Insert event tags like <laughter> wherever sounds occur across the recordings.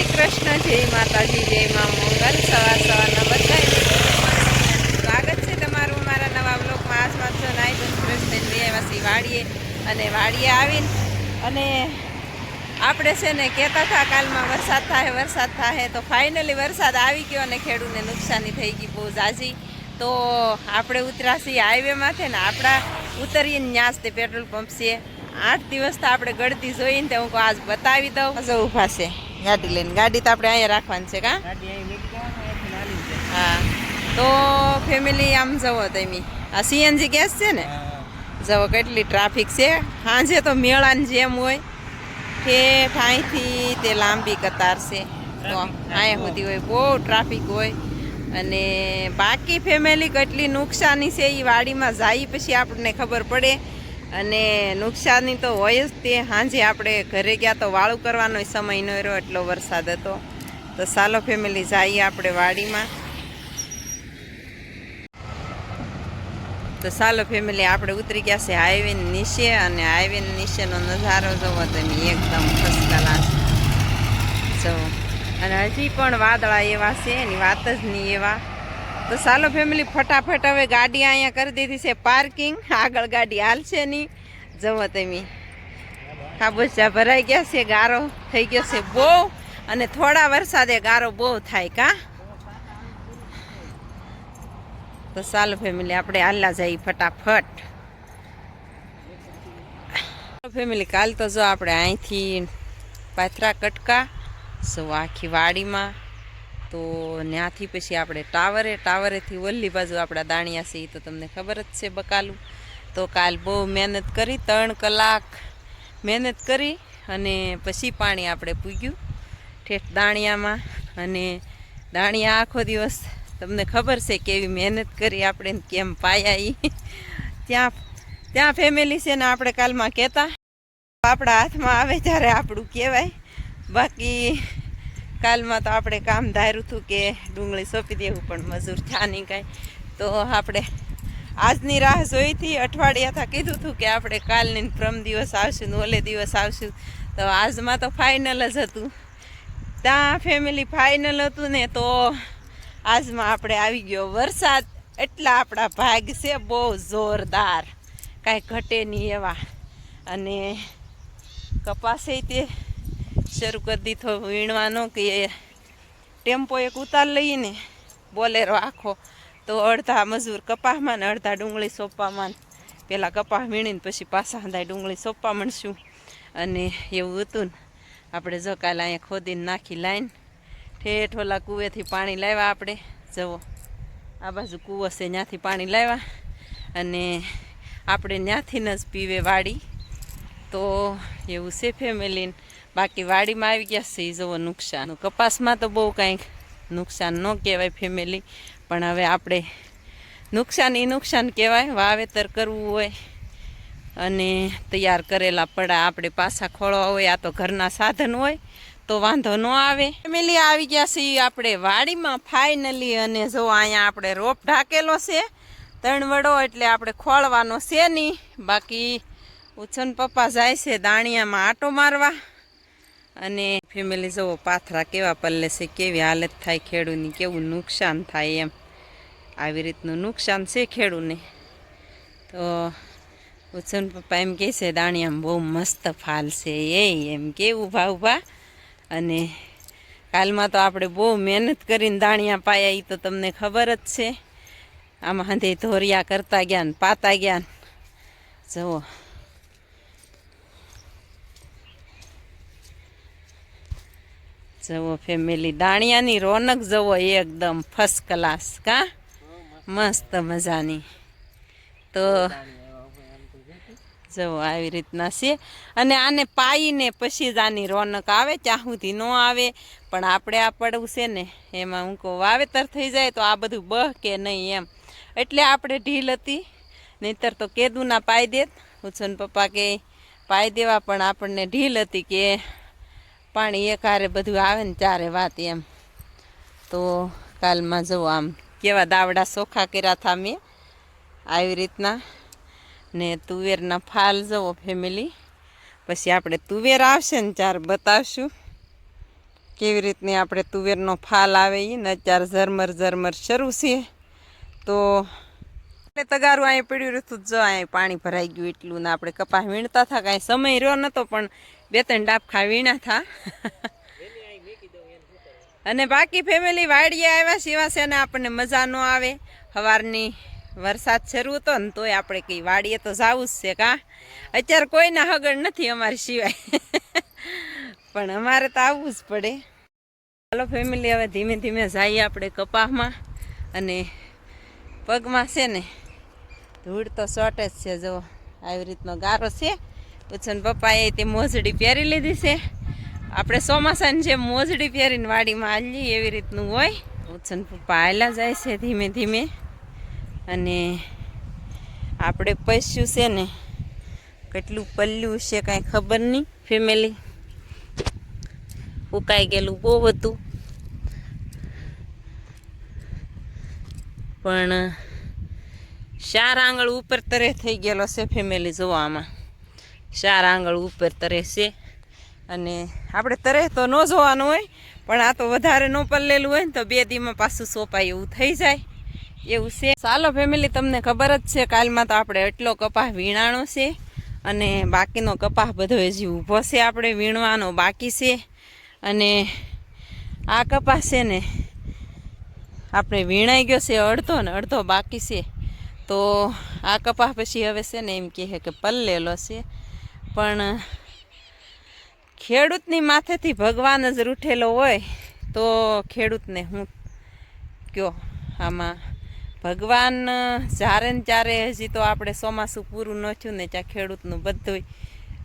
શ્રી કૃષ્ણ, જય માતાજી, જય મા મંગલ. સવાર સવારના બધા સ્વાગત છે તમારું મારા નવા બ્લોકમાં આજમાં છો નાઈ ધોઈને ફ્રેશ થઈને વાડીએ અને વાડીએ આવીને. અને આપણે છે ને કહેતા હતા, કાલમાં વરસાદ થાય વરસાદ થાય તો ફાઇનલી વરસાદ આવી ગયો અને ખેડૂને નુકસાની થઈ ગઈ બહુ ઝાઝી. તો આપણે ઉતરા છીએ હાઈવેમાંથી ને આપણા ઉતરીને ન્યાસ તે પેટ્રોલ પંપ છે. આઠ દિવસ તો આપણે ગળતી જોઈને તો હું આજ બતાવી દઉં. ઊભા છે. ગાડી લઈને. ગાડી તો આપણે અહીંયા રાખવાની છે કાં. હા. તો ફેમિલી આમ જવો તમે. આ સીએનજી ગેસ છે ને? જવો કેટલી ટ્રાફિક છે? સાંજે તો મેળાની જેમ હોય કે ઠાંયથી તે લાંબી કતાર છે. તો અહીંયા સુધી હોય. બહુ ટ્રાફિક હોય. અને બાકી ફેમિલી કેટલી નુકસાની છે એ વાડીમાં જાય પછી આપણને ખબર પડે. અને નુકસાની તો હોય જ તે. સાંજે આપણે ઘરે ગયા તો વાળું કરવાનો સમય ન રહ્યો, એટલો વરસાદ હતો. તો સાલો ફેમિલી જઈએ આપણે વાડીમાં. તો સાલો ફેમિલી આપણે ઉતરી ગયા છે હાઈવે નીચે અને હાઈવે નીચેનો નજારો જોવો તમે એકદમ ફર્સ્ટ ક્લાસ જો, અને હજી પણ વાદળા એવા છે, એની વાત જ નહીં એવા. તો ચાલો ફેમિલી ફટાફટ હવે ગાડી અહીંયા કરી દીધી છે પાર્કિંગ આગળ ગાડી હાલશે નહીં. જવો તમે. ખાબોચા ભરાઈ ગયા છે, ગારો થઈ ગયો છે બહુ. અને થોડા વરસાદે ગારો બહુ થાય કા. તો ચાલો ફેમિલી આપણે હાલલા જઈએ ફટાફટ. ફેમિલી કાલ તો જો આપણે અહીંથી પાથરા કટકા સો આખી વાડીમાં તો ત્યાંથી પછી આપણે ટાવરે, ટાવરેથી વલ્લી બાજુ આપણા દાણિયા છે તો તમને ખબર જ છે બકાલું. તો કાલ બહુ મહેનત કરી, ત્રણ કલાક મહેનત કરી અને પછી પાણી આપણે પૂગ્યું ઠેઠ દાણિયામાં. અને દાણિયા આખો દિવસ તમને ખબર છે કેવી મહેનત કરી આપણે કેમ પાયા એ ત્યાં ત્યાં ફેમિલી છે ને આપણે કાલમાં કહેતા, આપણા હાથમાં આવે ત્યારે આપણું કહેવાય. બાકી કાલમાં તો આપણે કામ ધાર્યું હતું કે ડુંગળી સોંપી દેવું, પણ મજૂર થયા નહીં કાંઈ. તો આપણે આજની રાહ જોઈ હતી અઠવાડિયાથી કીધું હતું કે આપણે કાલની પ્રમ દિવસ આવશું ને ઓલે દિવસ આવશું. તો આજમાં તો ફાઇનલ જ હતું. ત્યાં ફેમિલી ફાઇનલ હતું ને તો આજમાં આપણે આવી ગયો વરસાદ. એટલા આપણા ભાગ છે, બહુ જોરદાર. કાંઈ ઘટે નહીં એવા. અને કપાસે તે શરૂ કરી દીધો વીણવાનો કે ટેમ્પો એક ઉતાર લઈને બોલેરો આખો. તો અડધા મજૂર કપાસમાં ને અડધા ડુંગળી સોંપવામાં પહેલાં કપાસ વીણીને પછી પાછા હંધાય ડુંગળી સોંપવા માંડશું. અને એવું હતું ને, આપણે જો અહીંયા ખોદીને નાખી લાઈન. ઠેઠ ઓલા કૂવેથી પાણી લાવ્યા આપણે. જવો આ બાજુ કૂવો છે, ત્યાંથી પાણી લાવ્યા. અને આપણે ત્યાંથી જ પીવે વાડી. તો એવું છે ફેમિલી બાકી વાડીમાં આવી ગયા છે એ જવો નુકસાન કપાસમાં તો બહુ કાંઈક નુકસાન ન કહેવાય ફેમિલી પણ હવે આપણે નુકસાન એ નુકસાન કહેવાય, વાવેતર કરવું હોય અને તૈયાર કરેલા પડા આપણે પાછા ખોળવા હોય, આ તો ઘરના સાધન હોય, તો વાંધો ન આવે. ફેમિલી આવી ગયા છે આપણે વાડીમાં ફાઇનલી અને જો અહીંયા આપણે રોપ ઢાકેલો છે ત્રણ વડો એટલે આપણે ખોળવાનો છે નહીં. બાકી ઉછન પપ્પા જાય છે દાણિયામાં આટો મારવા. અને ફેમિલી જુઓ પાથરા કેવા પલ્લે છે, કેવી હાલત થાય ખેડૂની કેવું નુકસાન થાય એમ. આવી રીતનું નુકસાન છે ખેડૂને તો ઉછન પપ્પા એમ કહે છે, દાણિયામ બહુ મસ્ત ફાલ છે એ. એમ કેવું ભાવભા અને કાલમાં તો આપણે બહુ મહેનત કરીને દાણિયા પાયા એ તો તમને ખબર જ છે. આમાં હાંધે ધોરિયા કરતા ગયા ને પાતા ગયા જુઓ. જવો ફેમિલી દાણિયાની રોનક જવો એકદમ ફર્સ્ટ ક્લાસ કા? મસ્ત મજાની. તો જવો આવી રીતના છે. અને આને પાઈને પછી જ આની રોનક આવે સુધી ન આવે. પણ આપણે આ પડવું છે ને, એમાં હું કહું વાવેતર થઈ જાય તો આ બધું બહ કે નહીં એમ. એટલે આપણે ઢીલ હતી. નહીતર તો કેદુના પાઈ દેત. ઉછન પપ્પા કે પાઈ દેવા પણ આપણને ઢીલ હતી કે પાણી એકારે બધું આવે ને ચારે વાત એમ. તો કાલમાં જવું આમ. કેવા દાવડા ચોખ્ખા કર્યા હતા મેં. આવી રીતના. ને તુવેરના ફાલ જવો ફેમિલી પછી આપણે તુવેર આવશે ને ચાર બતાવશું. કેવી રીતની આપણે તુવેરનો ફાલ આવે એ ને અત્યારે ઝરમર ઝરમર શરૂ છે. તો એટલે તગારું અહીં પડ્યું રહ્યું જો અહીં પાણી ભરાઈ ગયું એટલું ને આપણે કપાસ વીણતા હતા, કાંઈ સમય રહ્યો નહોતો પણ બે ત્રણ ડાબખા વીણા થા. અને બાકી ફેમિલી વાડીએ આવ્યા સેવા છે ને આપણને મજા ન આવે. સવારની વરસાદ શરૂ હતો ને તોય આપણે કંઈ વાડીએ તો જવું જ છે કાં? અત્યારે કોઈના હગડ નથી અમારી સિવાય. પણ અમારે તો આવવું જ પડે. ચાલો ફેમિલી હવે ધીમે ધીમે જઈએ આપણે કપાસમાં. અને પગમાં છે ને ધૂળ તો શોર્ટેજ છે, જો, આવી રીતનો ગારો છે. ઉછન પપ્પાએ તે મોજડી પહેરી લીધી છે. આપણે ચોમાસાની જે મોજડી પહેરીને વાડીમાં હાલી એવી રીતનું હોય. ઉછન પપ્પા હાલા જાય છે ધીમે ધીમે. અને આપણે પસ્યું છે ને, કેટલું પલ્યું છે કાંઈ ખબર નહીં. ફેમિલી ઉકાઈ ગયેલું બહુ હતું. પણ, ચાર આંગળ ઉપર તરે થઈ ગયેલો છે ફેમિલી જોવામાં. ચાર આંગળ ઉપર તરે છે. અને આપણે તરે તો ન જોવાનું હોય, પણ આ તો વધારે ન પલ્લેલું હોય ને તો બે દીમાં પાછું સોપાય એવું થઈ જાય. એવું છે. ચાલો ફેમિલી તમને ખબર જ છે કાલમાં તો આપણે એટલો કપાસ વીણાણો છે અને બાકીનો કપાસ બધો હજી ઊભો છે આપણે વીણવાનો બાકી છે. અને આ કપાસ છે ને આપણે વીણાઈ ગયો છે અડધો ને અડધો બાકી છે. તો આ કપાસ પછી હવે છે ને એમ કહે કે પલ્લેલો છે. પણ ખેડૂતની માથેથી ભગવાન જ રૂઠેલો હોય તો ખેડૂતને હું કયો આમાં ભગવાન જ્યારે ને ત્યારે હજી તો આપણે ચોમાસું પૂરું ન થયું ને ત્યાં ખેડૂતનું બધું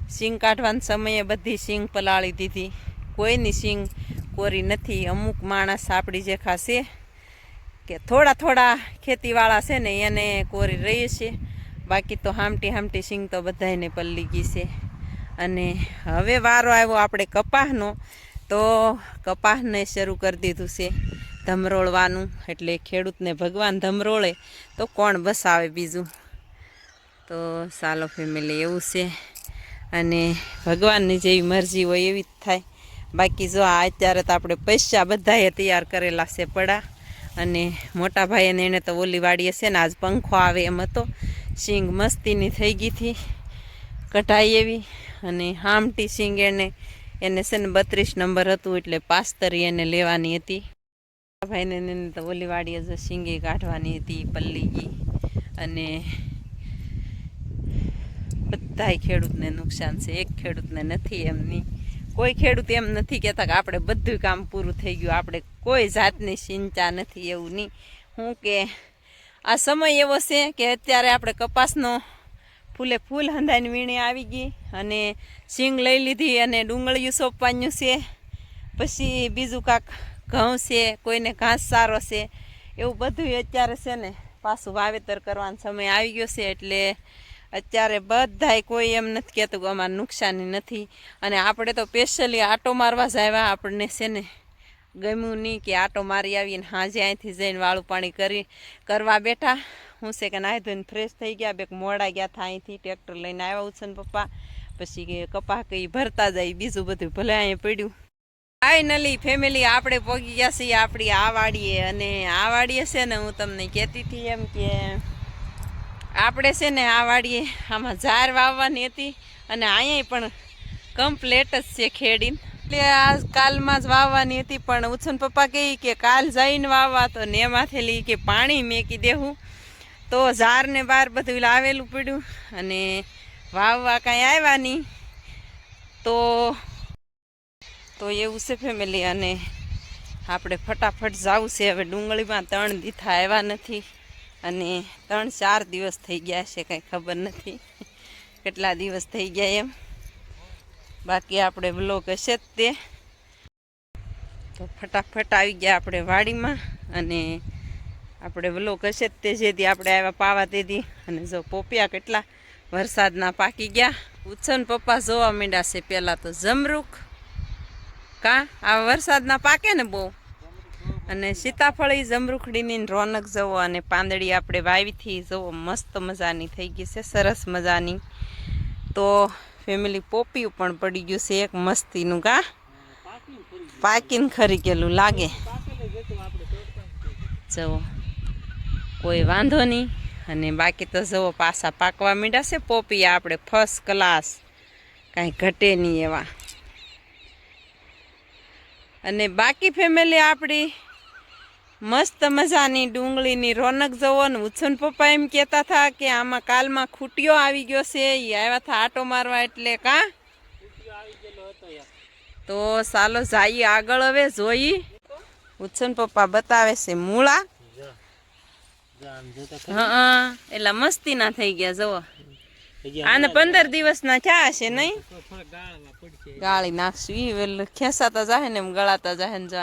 સિંગ કાઢવાના સમયે બધી સિંગ પલાળી દીધી. કોઈની સિંગ કોરી નથી. અમુક માણસ આપણી જે ખાશે કે થોડા થોડા ખેતીવાળા છે ને એને કોરી રહી છે બાકી તો હામટી હામટી સિંગ તો બધાને પલ્લી ગઈ છે. અને હવે વારો આવ્યો આપણે કપાસનો તો કપાસને શરૂ કરી દીધું છે ધમરોળવાનું. એટલે ખેડૂતને ભગવાન ધમરોળે. તો કોણ બસ આવે બીજું? તો સાલો ફેમિલી એવું છે. અને ભગવાનની જેવી મરજી હોય એવી જ થાય. બાકી જો આ અત્યારે તો આપણે પૈસા બધાએ તૈયાર કરેલા છે પડા. અને મોટા ભાઈને એને તો ઓલી વાડીએ છે ને આજ પંખો આવે એમ હતો. સિંગ મસ્તીની થઈ ગઈ હતી. કઢાઈ એવી અને હામટી સિંગ એને એને છે ને બત્રીસ નંબર હતું એટલે પાસ્તરી એને લેવાની હતી. ભાઈને એને તો ઓલીવાડીએ જ સિંગે કાઢવાની હતી, પલ્લી અને બધાય ખેડૂતને નુકસાન છે, એક ખેડૂતને નથી એમની. કોઈ ખેડૂત એમ નથી કહેતા કે આપણે બધું કામ પૂરું થઈ ગયું, આપણે કોઈ જાતની ચિંતા નથી, એવું નહીં. હું કે આ સમય એવો છે કે અત્યારે આપણે કપાસનો ફૂલે ફૂલ હંધાઈને વીણી આવી ગઈ અને સિંગ લઈ લીધી અને ડુંગળીયું સોંપવાનું છે. પછી બીજું કાંક ઘઉં છે, કોઈને ઘાસ સારો છે, એવું બધું અત્યારે છે ને પાછું વાવેતર કરવાનો સમય આવી ગયો છે એટલે અત્યારે બધાય કોઈ એમ નથી કહેતું કે અમારે નુકસાની નથી. અને આપણે તો સ્પેશિયલી આટો મારવા જ આવ્યા આપણને છે ને. ગમ્યું નહીં કે આટો મારી આવીને હાજે અહીંથી જઈને વાળું પાણી કરી કરવા બેઠા. હું છે કે નાહી ધોઈને ફ્રેશ થઈ ગયા બેક મોડા ગયા હતા અહીંથી, ટ્રેક્ટર લઈને આવ્યા છે ને પપ્પા. પછી કે કપા કઈ ભરતા જાય, બીજું બધું ભલે અહીંયા પડ્યું. ફાઇનલી ફેમિલી આપણે પહોંચી ગયા છીએ આપણી આ વાડીએ અને આ વાડીએ છે ને હું તમને કહેતી હતી એમ કે આપણે છે ને આ વાડીએ આમાં ઝાર વાવવાની હતી. અને અહીંયા પણ કમ્પ્લેટ જ છે ખેડીને. એટલે આ કાલમાં જ વાવવાની હતી, પણ ઉછન પપ્પા કહે કે કાલ જઈને વાવવા, તો ને માથેલી કે પાણી મેકી દેવું તો ઝારને બહાર બધું લાવેલું પડ્યું અને વાવવા કાંઈ આવ્યા નહીં. તો તો એવું છે ફેમિલી અને આપણે ફટાફટ જવું છે. હવે ડુંગળીમાં ત્રણ દીથા આવ્યા નથી અને ત્રણ ચાર દિવસ થઈ ગયા છે, કાંઈ ખબર નથી. કેટલા દિવસ થઈ ગયા એમ? બાકી આપણે બ્લોક હશે જ તે. તો ફટાફટ આવી ગયા આપણે વાડીમાં અને આપણે બ્લોક હશે જ તે જેથી આપણે આવ્યા પાવા તેથી અને જો પોપિયા કેટલા વરસાદના પાકી ગયા. ઉછન પપ્પા, જોવા માંડ્યા છે પહેલાં તો જમરૂખ કા? આ વરસાદના પાકે ને બહુ? અને સીતાફળી જમરૂખડીની રોનક જવો અને પાંદડી આપણે વાવીથી જવો. મસ્ત મજાની થઈ ગઈ છે, સરસ મજાની. તો ફેમિલી પોપી પણ પડી ગયું છે એક મસ્તીનું, કા? પાકીને ખરી ગયેલું લાગે. જવો કોઈ વાંધો નહીં. અને બાકી તો જવો પાસા પાકવા માંડ્યા છે પોપી આપણે ફર્સ્ટ ક્લાસ કાંઈ ઘટે નહીં એવા. અને બાકી ફેમિલી આપણી મસ્ત મજાની ડુંગળીની રોનક જવો ને ઉછન પપ્પા એમ કહેતા હતા કે આમાં કાલમાં ખૂટ્યો આવી ગયો છે એ આવ્યા હતા આટો મારવા એટલે કા? તો ચાલો જઈએ આગળ હવે, જોઈ. ઉછન પપ્પા બતાવે છે મૂળા. હા એટલે મસ્તી ના થઈ ગયા, જવો. આને પંદર દિવસના થયા છે નહીં? ગાળી નાખશું એ ખેંચાતા જાહે ને એમ ગળાતા જાહે ને જો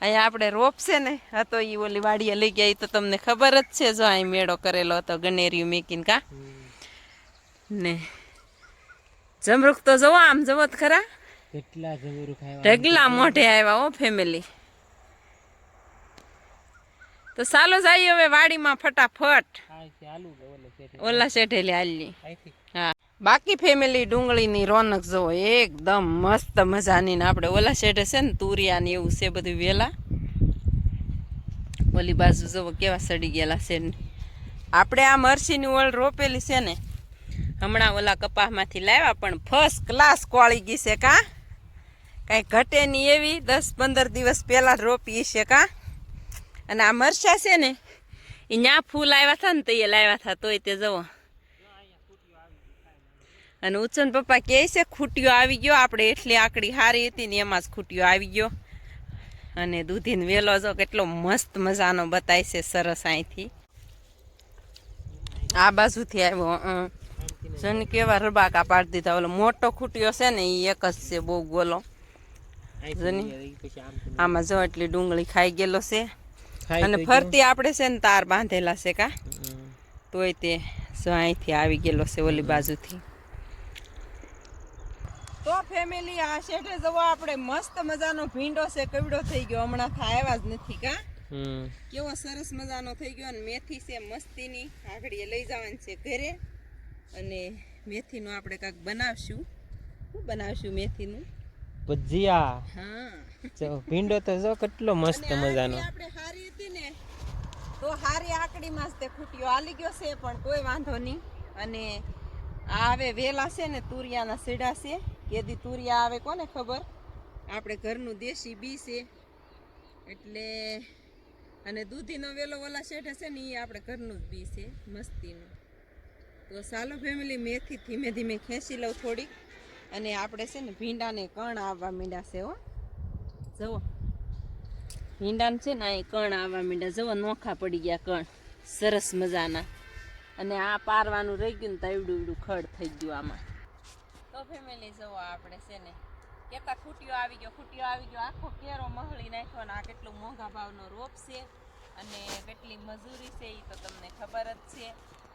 અહીંયા આપણે રોપ છે ને હતો એ ઓલી વાડીએ લઈ ગયા તો તમને ખબર જ છે જો અહીં મેળો કરેલો હતો ગણેરિયું મેકીને કા? ને જમરૂખ તો જવો આમ જવો જ ખરા. કેટલા ઢગલા મોઢે આવ્યા હો ફેમિલી તો ચાલો જઈએ હવે વાડીમાં ફટાફટ. ઓલા શેઠેલી હાલની હા. બાકી ફેમિલી ડુંગળીની રોનક જુઓ એકદમ મસ્ત મજાની ને આપણે ઓલા શેઠે છે ને તુરિયા ને એવું છે બધું વેલા. ઓલી બાજુ જોવો કેવા સડી ગયેલા છે ને. આપણે આ મરસીની ઓળ રોપેલી છે ને, હમણાં ઓલા કપાસમાંથી લાવ્યા પણ ફર્સ્ટ ક્લાસ કોળી ગઈ છે કા. કાંઈ ઘટે નહીં એવી, દસ પંદર દિવસ પહેલાં રોપી છે કા. અને આ મરસા છે ને એ ન્યા ફૂલ આવ્યા હતા ને તો એ લાવ્યા હતા તોય તે જવો. અને ઉચ્ચન પપ્પા કહે છે ખૂટ્યો આવી ગયો. આપણે એટલી આકડી હારી હતી ને એમાં જ ખૂટ્યો આવી ગયો. અને દૂધીને વેલો જો કેટલો મસ્ત મજાનો બતાય છે સરસ અહીંથી. આ બાજુથી આવ્યો. જન કેવા રબાકા પાડી દીધા ઓલો મોટો ખૂટ્યો છે ને એ એક જ છે બહુ ગોલો. આમાં જો એટલી ડુંગળી ખાઈ ગયેલો છે. અને ફરતી આપણે છે ને તાર બાંધેલા છે કા? તોય તે જો અહીંથી આવી ગયેલો છે ઓલી બાજુથી. તો ફેમિલી આ શેઠે જવો આપણે મસ્ત મજાનો ભીંડો છે કવડો થઈ ગયો. હમણાં આવ્યા જ નથી કા? હમ. કેવો સરસ મજાનો થઈ ગયો અને મેથી છે મસ્તીની. આગળ લઈ જવાની છે ઘરે. અને મેથીનું આપણે કાંઈક બનાવશું. શું બનાવશું મેથીનું? ભજીયા. હા. ભીંડો તો જો કેટલો મસ્ત મજાનો. આપણે હારી હતી ને તો હારી આકડીમાં જ તે ખૂટ્યો હાલી ગયો છે પણ કોઈ વાંધો નહીં. અને આ હવે વેલા છે ને તુરિયાના સીડા છે. કેદી તુરિયા આવે કોને ખબર? આપણે ઘરનું દેશી બી છે. એટલે અને દૂધીનો વેલો ઓલા શેઠ હશે ને એ આપણે ઘરનું જ બી છે, મસ્તીનું. તો ચાલો ફેમિલી મેથી ધીમે ધીમે ખેંચી લઉં થોડીક. અને આપણે છે ને ભીંડાને કણ આવવા માંડ્યા છે હો. જુઓ. ભીંડાને છે ને અહીં કણ આવવા માંડ્યા. જુઓ, નોખા પડી ગયા કણ. સરસ મજાના. અને આ પારવાનું રહી ગયું ને તો એવડું એવડું ખડ થઈ ગયું આમાં. તો ફેમિલી જવો આપણે છે ને. કેતા ખૂટીઓ આવી ગયો ખૂટીઓ આવી ગયો. આખો કેરો મહળી નાખ્યો અને આ કેટલું મોંઘા ભાવનો રોપ છે અને કેટલી મજૂરી છે એ તો તમને ખબર જ છે.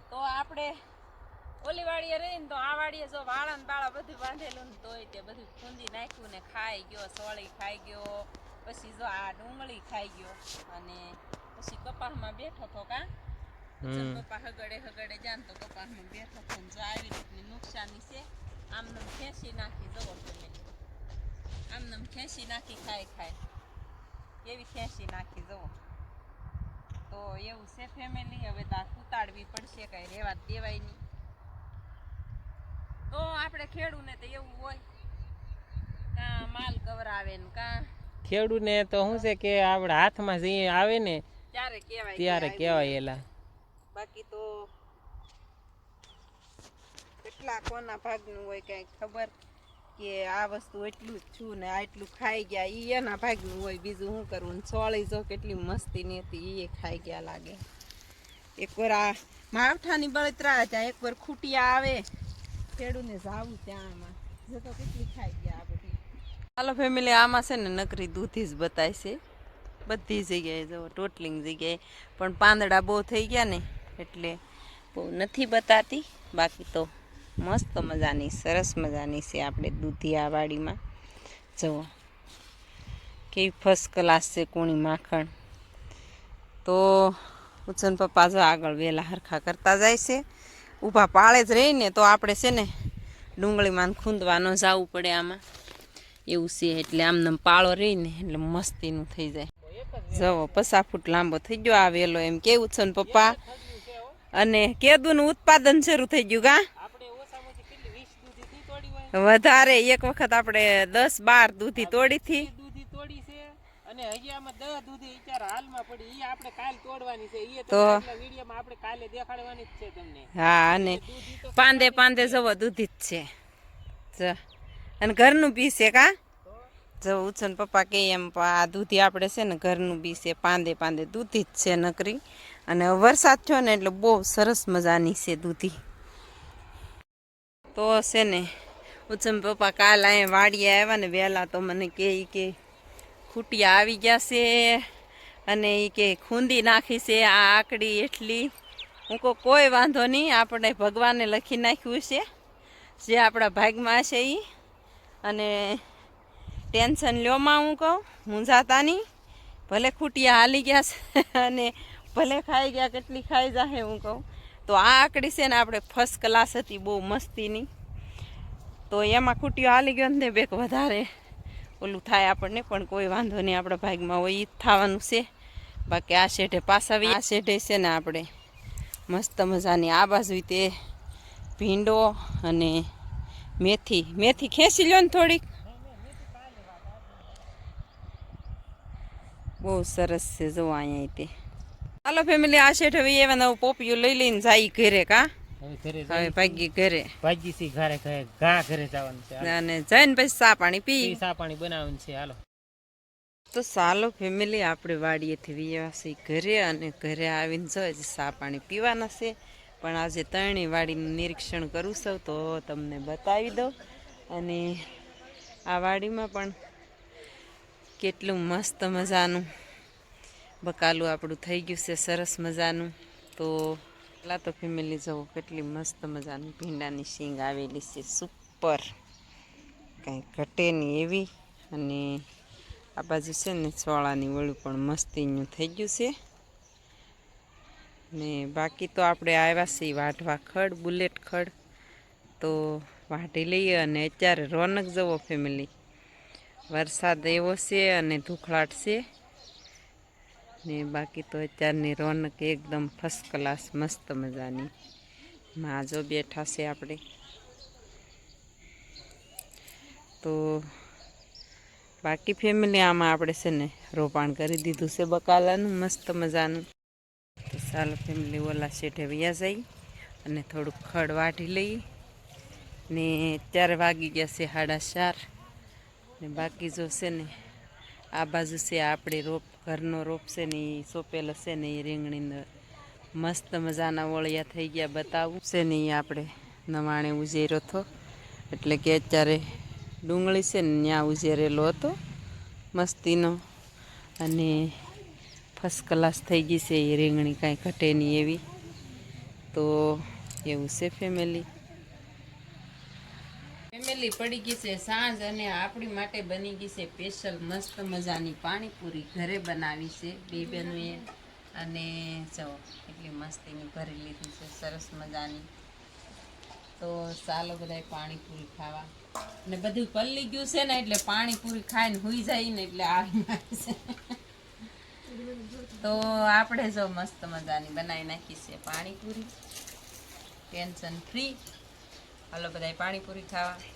તો આપણે ઓલી વાડીએ રહીને તો આ વાડીએ જો વાળા ને બાળા બધું બાંધેલું ને તોય તે બધું ખૂંદી નાખ્યું ને ખાઈ ગયો સોળી ખાઈ ગયો. પછી જો આ ડુંગળી ખાઈ ગયો અને પછી કપાસમાં બેઠો તો કા? પપ્પા હગડે હગડે જાન તો કપાસમાં બેઠો તો ને જો આવી રીતની નુકસાની છે. આમનામ ખેંચી નાખી જવો તમે. આમનામ ખેંચી નાખી ખાય ખાય એવી ખેંચી નાખી જવો તો એવું છે ફેમિલી હવે તો ઉતાડવી પડશે કઈ રહેવા દેવાય નહીં. તો આપણે ખેડૂને તો એવું હોય કાં માલ કવરાવે ને કાં ખેડૂને તો શું છે કે આપણે હાથમાં જે આવે ને ત્યારે કહેવાય ત્યારે કહેવાય એલા. બાકી તો કેટલા, કોના ભાગનું હોય કાંઈ ખબર? કે આ વસ્તુ એટલું જ છું ને આટલું ખાઈ ગયા એ એના ભાગનું હોય. બીજું શું કરવું સોળી જો કેટલી મસ્તીની હતી એ ખાઈ ગયા લાગે. એકવાર આ માવઠાની બળતરા ત્યાં એકવાર ખૂટિયા આવે. ખેડૂને જાવું ત્યાં આમાં. જો તો કેટલી ખાઈ ગયા આ બધી. હાલો ફેમિલી આમાં છે ને નકરી દૂધી જ બતાય છે. બધી જગ્યાએ જો, ટોટલિંગ જગ્યાએ. પણ પાંદડા બહુ થઈ ગયા ને, એટલે બહુ નથી બતાતી. બાકી તો મસ્ત મજાની, સરસ મજાની છે આપણે દૂધી વાડીમાં. જુઓ, કેવી ફર્સ્ટ ક્લાસ છે કોણી માખણ. તો ઉચ્ચન પપ્પા જો આગળ વહેલા હરખા કરતા જાય છે, ઊભા પાળે જ રહીને તો આપણે છે ને ડુંગળીમાં ખૂંદવા ન જવું પડે આમાં. એવું છે એટલે આમને આમ પાળો રહીને એટલે મસ્તીનું થઈ જાય. જવો પચાસ ફૂટ લાંબો થઈ ગયો આ વેલો એમ. કેવું છે પપ્પા? અને કેદુનું ઉત્પાદન શરૂ થઈ ગયું કા આપણે ઓછામાં ઓછી કેટલી વીસ દૂધી થી તોડી હોય વધારે એક વખત આપણે દસ બાર દૂધી તોડીથી ઈ દૂધી તોડી છે અને હજી આમાં દહ દૂધી અત્યારે હાલમાં પડી. ઈ આપણે કાલ તોડવાની છે. ઈ તો? વિડીયોમાં આપણે કાલે દેખાડવાની જ છે તમને. હા અને પાંદે પાંદે જવો દૂધી જ છે. જ. અને ઘરનું બી છે કા? જો ઉછન પપ્પા કે એમ આ દૂધી આપણે છે ને ઘરનું બી છે પાંદે પાંદે દૂધી જ છે નકરી. અને વરસાદ થયો ને એટલે બહુ સરસ મજાની છે દૂધી. તો છે ને ઉછન પપ્પા, કાલ અહીંયા વાડીએ આવ્યા ને વહેલા તો મને કે એ કે ખૂટિયા આવી ગયા છે અને એ કે ખૂંદી નાખી છે આ આકડી એટલી. હું કહું, કોઈ વાંધો નહીં, આપણે ભગવાને લખી નાખ્યું છે, જે આપણા ભાગમાં છે એ અને ટેન્શન લ્યોમાં હું કહું નહીં. ભલે ખૂટિયા હાલી ગયા છે <laughs> અને ભલે ખાઈ ગયા, કેટલી ખાઈ જાહે હું કહું. તો આ આકડી છે ને આપણે ફર્સ્ટ ક્લાસ હતી, બહુ મસ્તીની. તો એમાં ખૂટીઓ હાલી ગયો ને બેક વધારે. ઓલું થાય આપણને પણ કોઈ વાંધો નહીં, આપણા ભાગમાં હોય એ થવાનું છે. બાકી આ શેઢે પાસાવી આ શેઢે છે ને આપણે મસ્ત મજાની આ બાજુ તે ભીંડો અને મેથી. મેથી ખેંચી લ્યો ને થોડીક. બહુ સરસ છે જો અહીંયા તે. હાલો ફેમિલી આ શેઠ હવે એવા નવું પોપિયું લઈ લઈને જાય ઘરે કા? હવે ભાગી ઘરે. ભાજી સી ઘરે ઘરે ઘા ઘરે જવાનું છે અને જઈને પછી ચા પાણી પી. સા પાણી બનાવવાનું છે હાલો. તો સાલો ફેમિલી આપણે વાડીએથી વિયાસી ઘરે અને ઘરે આવીને જો ચા પાણી પીવાના છે. પણ આજે ત્રણેય વાડીનું નિરીક્ષણ કરું છું તો તમને બતાવી દઉં. અને આ વાડીમાં પણ કેટલું મસ્ત મજાનું બકાલું આપણું થઈ ગયું છે સરસ મજાનું. તો પેલા તો ફેમિલી જવું કેટલી મસ્ત મજાની ભીંડાની શીંગ આવેલી છે સુપર કાંઈ ઘટે નહીં એવી. અને આ બાજુ છે ને સોળાની વળું પણ મસ્તીનું થઈ ગયું છે. ને બાકી તો આપણે આવ્યા છીએ વાઢવા ખડ, બુલેટ ખડ. તો વાઢી લઈએ અને અત્યારે રોનક જવો ફેમિલી વરસાદ એવો છે અને ધૂખળાટ છે. ને બાકી તો અત્યારની રોનક એકદમ ફર્સ્ટ ક્લાસ મસ્ત મજાની. માજો બેઠા છે આપણે તો બાકી ફેમિલી આમાં આપણે છે ને રોપાણ કરી દીધું છે બકાલાનું, મસ્ત મજાનું. તો ચાલો ફેમિલી ઓલા શેઠે વ્યા જઈ અને થોડુંક ખડ વાઢી લઈ. ને અત્યારે વાગી ગયા છે સાડા ચાર. ને બાકી જો છે ને આ બાજુ છે આપણે રોપ, ઘરનો રોપ છે ને એ સોંપેલો છે ને એ રીંગણીનો. મસ્ત મજાના વળિયા થઈ ગયા, બતાવું. છે ને આપણે નવાણે ઉજેર્યો હતો. એટલે કે અત્યારે ડુંગળી છે ને ત્યાં ઉજેરેલો હતો. મસ્તીનો. અને ફર્સ્ટ ક્લાસ થઈ ગઈ છે એ રીંગણી કાંઈ ઘટે નહીં એવી. તો એવું છે ફેમિલી ફેમિલી પડી ગઈ છે સાંજ અને આપણી માટે બની ગઈ છે સ્પેશિયલ મસ્ત મજાની પાણીપુરી ઘરે બનાવી છે બે બહેનોએ અને જો એટલી મસ્તીની ભરી લીધી છે, સરસ મજાની. તો ચાલો બધાય પાણીપુરી ખાવા. ને બધું પલ્લી ગયું છે ને એટલે પાણીપુરી ખાઈને હોઈ જાય ને એટલે આવી છે. તો આપણે જો મસ્ત મજાની બનાવી નાખી છે પાણીપુરી. Tension free. હાલો બધાય પાણીપુરી ખાવા.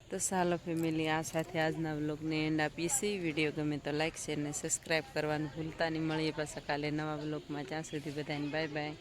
તો સાલો ફેમિલી, આ સાથે આજના વ્લોગને એન્ડ આપીશી. વીડિયો ગમે તો લાઈક શેર ને સબસ્ક્રાઈબ કરવાનું ભૂલતા નહીં. મળીએ પાછા કાલે નવા વ્લોગમાં. જ્યાં સુધી બધાને બાય બાય